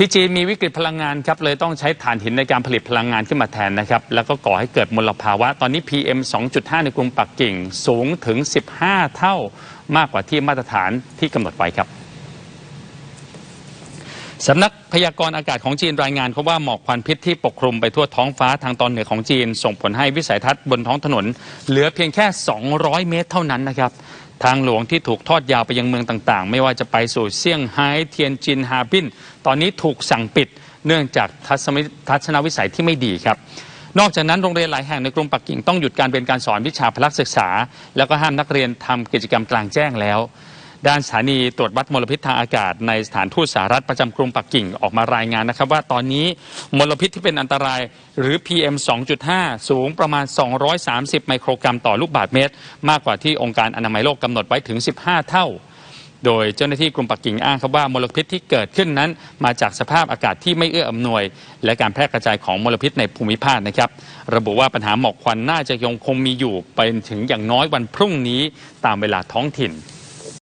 ที่จีนมีวิกฤตพลังงานครับเลยต้องใช้ถ่านหินในการผลิตพลังงานขึ้นมาแทนนะครับ แล้วก็ก่อให้เกิดมลภาวะ ตอนนี้ PM 2.5 ในกรุงปักกิ่งสูงถึง 15 เท่ามากกว่าที่มาตรฐานที่กำหนดไว้ครับ สำนักพยากรณ์อากาศของจีนรายงานเขาว่าหมอกควันพิษที่ปกคลุมไปทั่วท้องฟ้าทางตอนเหนือของจีน ส่งผลให้วิสัยทัศน์บนท้องถนน เหลือเพียงแค่ 200 เมตรเท่านั้นนะครับ ทางหลวงที่ถูกทอดยาวไปยังเมืองต่างๆ ไม่ว่าจะไปสู่เซี่ยงไฮ้เทียนจินฮาร์บินตอนนี้ถูกสั่งปิด เนื่องจากทัศนวิทัศนวิสัยที่ไม่ดีครับนอกจากนั้นโรงเรียนหลายแห่งในกรุงปักกิ่งต้องหยุดการเรียนการสอนวิชาพละศึกษา แล้วก็ห้ามนักเรียนทำกิจกรรมกลางแจ้งแล้ว ด้านสถานีตรวจวัดมลพิษทางอากาศ ในสถานทูตสหรัฐประจำกรุงปักกิ่งออกมารายงานนะครับ ว่าตอนนี้มลพิษที่เป็นอันตรายหรือ PM 2.5 สูงประมาณ 230 ไมโครกรัมต่อลูกบาศก์เมตร มากกว่าที่องค์การอนามัยโลกกำหนดไว้ถึง 15 เท่าโดยเจ้าหน้าที่กรุงปักกิ่งอ้างครับว่ามลพิษที่เกิดขึ้นนั้น มาจากสภาพอากาศที่ไม่เอื้ออำนวย และการแพร่กระจายของมลพิษในภูมิภาคนะครับ ระบุว่าปัญหาหมอกควันน่าจะยังคงมีอยู่ไปถึงอย่างน้อยวันพรุ่งนี้ตามเวลาท้องถิ่น